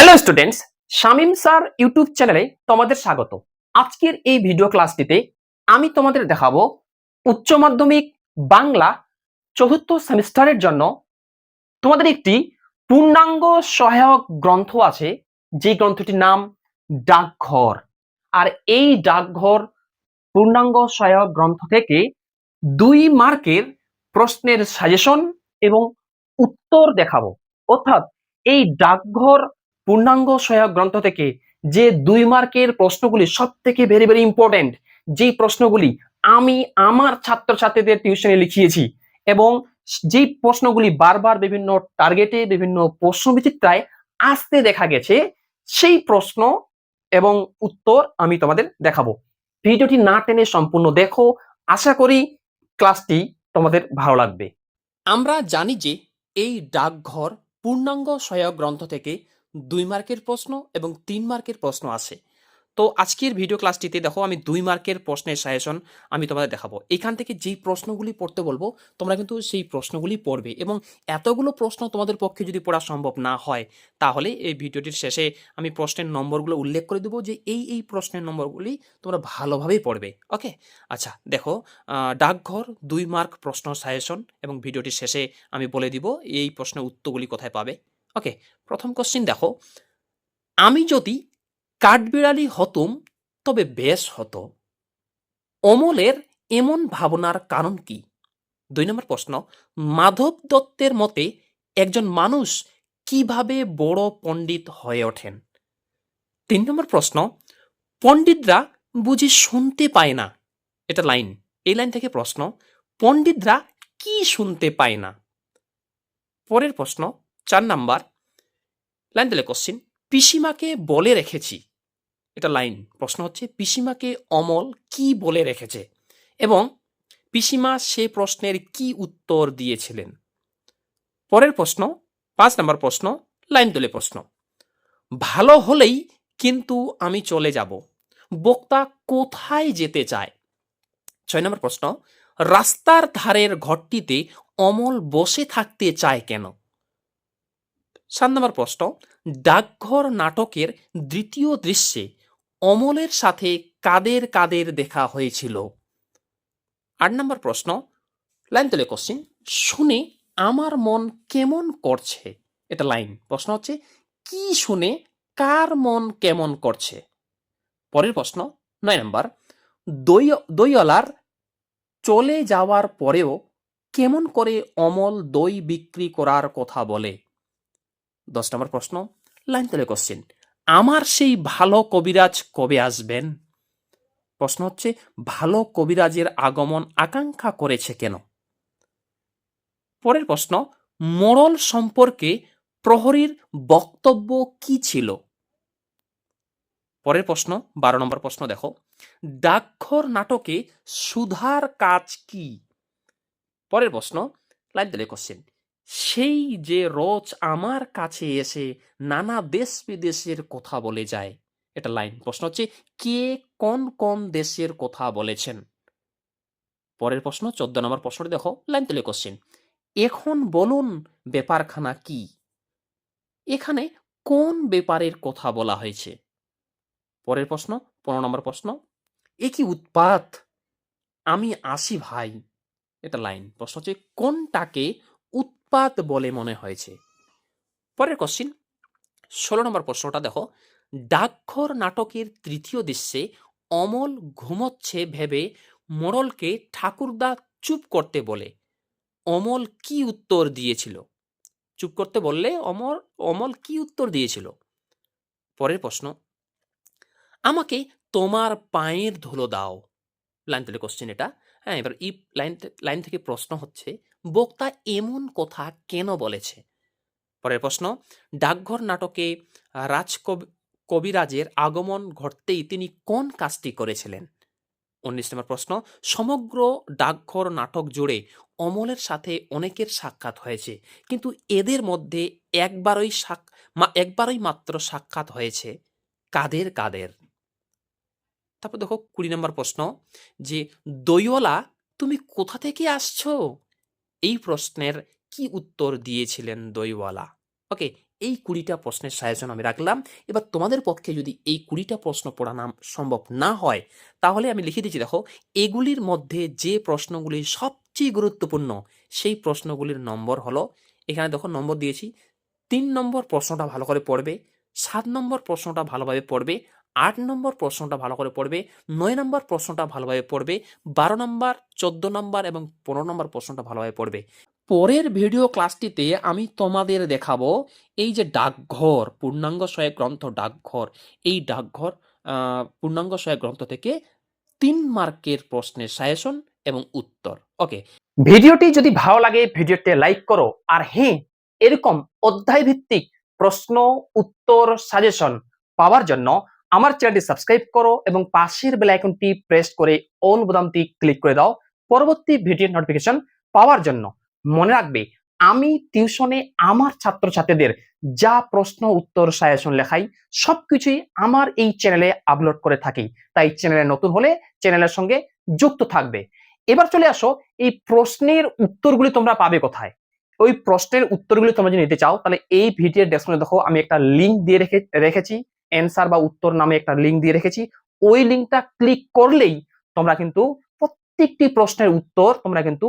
Hello students Shamim sir YouTube চ্যানেলে তোমাদের স্বাগত। আজকের এই ভিডিও ক্লাসটিতে আমি তোমাদের দেখাবো উচ্চ মাধ্যমিক বাংলা চতুর্থ সেমিস্টারের জন্য তোমাদের একটি পূর্ণাঙ্গ সহায়ক গ্রন্থ আছে, যে গ্রন্থটির নাম ডাকঘর। আর এই ডাকঘর পূর্ণাঙ্গ সহায়ক গ্রন্থ থেকে দুই মার্কের প্রশ্নের সাজেশন এবং উত্তর দেখাবো। অর্থাৎ এই ডাকঘর পূর্ণাঙ্গ সহায়ক গ্রন্থ থেকে যে দুই মার্কের প্রশ্নগুলি সব থেকে ভেরি ভেরি ইম্পর্টেন্ট যেই প্রশ্নগুলি আমি আমার ছাত্রছাত্রীদের টিউশনে লিখিয়েছি এবং যেই প্রশ্নগুলি বারবার বিভিন্ন টার্গেটে বিভিন্ন প্রশ্ন বিচিত্রায় আসতে দেখা গেছে, সেই প্রশ্ন এবং উত্তর আমি তোমাদের দেখাবো। ভিডিওটি না টেনে সম্পূর্ণ দেখো, আশা করি ক্লাসটি তোমাদের ভালো লাগবে। আমরা জানি যে এই ডাকঘর পূর্ণাঙ্গ সহায়ক গ্রন্থ থেকে দুই মার্কের প্রশ্ন এবং তিন মার্কের প্রশ্ন আসে তো আজকের ভিডিও ক্লাসটিতে দেখো, আমি দুই মার্কের প্রশ্নের সাজেশন আমি তোমাদের দেখাবো। এখান থেকে যেই প্রশ্নগুলি পড়তে বলব, তোমরা কিন্তু সেই প্রশ্নগুলি পড়বে এবং এতগুলো প্রশ্ন তোমাদের পক্ষে যদি পড়া সম্ভব না হয়, তাহলে এই ভিডিওটির শেষে আমি প্রশ্নের নম্বরগুলো উল্লেখ করে দেবো যে এই এই প্রশ্নের নম্বরগুলি তোমরা ভালোভাবেই পড়বে ওকে আচ্ছা দেখো ডাকঘর, দুই মার্ক প্রশ্ন সাজেশন এবং ভিডিওটির শেষে আমি বলে দিব এই প্রশ্নের উত্তরগুলি কোথায় পাবে। ওকে প্রথম কোশ্চিন দেখো। আমি যদি কাঠবিড়ালি হতুম, তবে বেশ হতো। অমলের এমন ভাবনার কারণ কি? দুই নম্বর প্রশ্ন, মাধব দত্তের মতে একজন মানুষ কীভাবে বড় পণ্ডিত হয়ে ওঠেন? তিন নম্বর প্রশ্ন, পণ্ডিতরা বুঝি শুনতে পায় না। এটা লাইন। এই লাইন থেকে প্রশ্ন, পণ্ডিতরা কি শুনতে পায় না? পরের প্রশ্ন চার নাম্বার লাইন দিলে কোশ্চিন পিসিমাকে বলে রেখেছি। এটা লাইন, প্রশ্ন হচ্ছে পিসিমাকে অমল কি বলে রেখেছে? এবং পিসিমা সে প্রশ্নের কি উত্তর দিয়েছিলেন? পরের প্রশ্ন, পাঁচ নম্বর প্রশ্ন, লাইন তুলে প্রশ্ন। ভালো হলেই কিন্তু আমি চলে যাব। বক্তা কোথায় যেতে চায়? ছয় নম্বর প্রশ্ন, রাস্তার ধারের ঘরটিতে অমল বসে থাকতে চায় কেন? সাত নম্বর প্রশ্ন, ডাকঘর নাটকের দ্বিতীয় দৃশ্যে অমলের সাথে কাদের কাদের দেখা হয়েছিল? আট নম্বর প্রশ্ন, লাইন তুলে কোশ্চিন শুনে আমার মন কেমন করছে? এটা লাইন, প্রশ্ন হচ্ছে, কি শুনে কার মন কেমন করছে? পরের প্রশ্ন, নয় নম্বর, দই, দইওয়ালার চলে যাওয়ার পরেও কেমন করে অমল দই বিক্রি করার কথা বলে? দশ নম্বর প্রশ্ন, লাইন তলে কোশ্চেন আমার সেই ভালো কবিরাজ কবে আসবেন? প্রশ্ন হচ্ছে, ভালো কবিরাজের আগমন আকাঙ্ক্ষা করেছে কেন? পরের প্রশ্ন, মোড়ল সম্পর্কে প্রহরীর বক্তব্য কি ছিল? পরের প্রশ্ন, বারো নম্বর প্রশ্ন দেখো, ডাকঘর নাটকে সুধার কাজ কি? পরের প্রশ্ন, লাইন দিলে কোশ্চেন সেই যে রোজ আমার কাছে এসে নানা দেশ বিদেশের কথা বলে যায়। এটা লাইন। প্রশ্ন হচ্ছে, কে কোন কোন দেশের কথা বলেছেন? পরের প্রশ্ন, চোদ্দ নম্বর প্রশ্নটি দেখো, লাইন তুলে কোশ্চেন এখন বলুন, ব্যাপারখানা কি? এখানে কোন ব্যাপারের কথা বলা হয়েছে? পরের প্রশ্ন, পনেরো নম্বর প্রশ্ন, এ কি উৎপাত? আমি আসি ভাই। এটা লাইন। প্রশ্ন হচ্ছে, কোনটাকে উৎপাত বলে মনে হয়েছে। পরের কোশ্চিন ষোলো নম্বর প্রশ্নটা দেখো। ডাকঘর নাটকের তৃতীয় দৃশ্যে অমল ঘুমোচ্ছে ভেবে মোড়লকে ঠাকুরদা চুপ করতে বলে। অমল কি উত্তর দিয়েছিল? চুপ করতে বললে অমর, অমল কি উত্তর দিয়েছিল? পরের প্রশ্ন, আমাকে তোমার পায়ের ধুলো দাও। লাইন থেকে কোশ্চেন এটা। হ্যাঁ এবার এই লাইন লাইন থেকে প্রশ্ন হচ্ছে বক্তা এমন কথা কেন বলেছে? পরের প্রশ্ন, ডাকঘর নাটকে রাজকবি কবিরাজের আগমন ঘটতেই তিনি কোন কাজটি করেছিলেন? উনিশ নম্বর প্রশ্ন, সমগ্র ডাকঘর নাটক জুড়ে অমলের সাথে অনেকের সাক্ষাৎ হয়েছে, কিন্তু এদের মধ্যে একবারই একবারই মাত্র সাক্ষাৎ হয়েছে কাদের কাদের? তারপর দেখো কুড়ি নম্বর প্রশ্ন, যে দইওয়ালা, তুমি কোথা থেকে আসছো? এই প্রশ্নের কি উত্তর দিয়েছিলেন দইওয়ালা? ওকে এই কুড়িটা প্রশ্নের সাজেশন আমি রাখলাম। এবার তোমাদের পক্ষে যদি এই কুড়িটা প্রশ্ন পড়ানো সম্ভব না হয়, তাহলে আমি লিখে দিচ্ছি, দেখো, এগুলির মধ্যে যে প্রশ্নগুলি সবচেয়ে গুরুত্বপূর্ণ, সেই প্রশ্নগুলির নম্বর হলো, এখানে দেখো নম্বর দিয়েছি, তিন নম্বর প্রশ্নটা ভালো করে পড়বে, সাত নম্বর প্রশ্নটা ভালোভাবে পড়বে আট নম্বর প্রশ্নটা ভালো করে পড়বে, নয় নম্বর প্রশ্নটা ভালোভাবে পড়বে, বারো নম্বর, চোদ্দ নম্বর এবং পনেরো নম্বর প্রশ্নটা ভালোভাবে পড়বে। পরের ভিডিও ক্লাসটিতে আমি তোমাদের দেখাবো এই যে ডাকঘর, পূর্ণাঙ্গ সহায়ক গ্রন্থ ডাকঘর। এই ডাকঘর পূর্ণাঙ্গ সহায়ক গ্রন্থ থেকে তিন মার্কের প্রশ্নের সাজেশন এবং উত্তর। ওকে। ভিডিওটি যদি ভালো লাগে, ভিডিওতে লাইক করো। আর হ্যাঁ এরকম অধ্যায় ভিত্তিক প্রশ্ন, উত্তর, সাজেশন পাওয়ার জন্য আমার চ্যানেলটি সাবস্ক্রাইব করো এবং পাশের বেল আইকনটি প্রেস করে অল বোতামটি ক্লিক করে দাও। পরবর্তী ভিডিওর নোটিফিকেশন পাওয়ার জন্য মনে রাখবে, আমি টিউশনে আমার ছাত্রছাত্রীদের যা প্রশ্ন, উত্তর সাজেশন লেখাই, সবকিছুই আমার এই চ্যানেলে আপলোড করে থাকি। তাই চ্যানেলে নতুন হলে চ্যানেলের সঙ্গে যুক্ত থাকবে। এবার চলে আসো, এই প্রশ্নের উত্তরগুলি তোমরা পাবে কোথায়? ওই প্রশ্নের উত্তরগুলি তোমরা যদি নিতে চাও, তাহলে এই ভিডিওর ডেসক্রিপশনে দেখো, আমি একটা লিংক দিয়ে রেখে, রেখেছি। অ্যান্সার বা উত্তর নামে একটা লিঙ্ক দিয়ে রেখেছি। ওই লিঙ্কটা ক্লিক করলেই তোমরা কিন্তু প্রত্যেকটি প্রশ্নের উত্তর তোমরা কিন্তু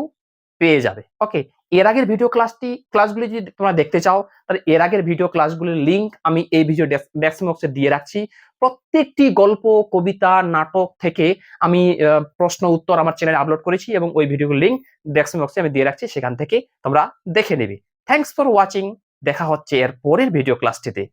পেয়ে যাবে। ওকে এর আগের ভিডিও ক্লাসটি ক্লাসগুলি যদি তোমরা দেখতে চাও, তাহলে এর আগের ভিডিও ক্লাসগুলির লিঙ্ক আমি এই ভিডিও ডেসক্রিপশন বক্সে দিয়ে রাখছি। প্রত্যেকটি গল্প, কবিতা, নাটক থেকে আমি প্রশ্ন, উত্তর আমার চ্যানেলে আপলোড করেছি এবং ওই ভিডিওগুলোর লিঙ্ক ডেসক্রিপশন বক্সে আমি দিয়ে রাখছি। সেখান থেকে তোমরা দেখে নেবে। থ্যাংকস ফর ওয়াচিং দেখা হচ্ছে এর পরের ভিডিও ক্লাসটিতে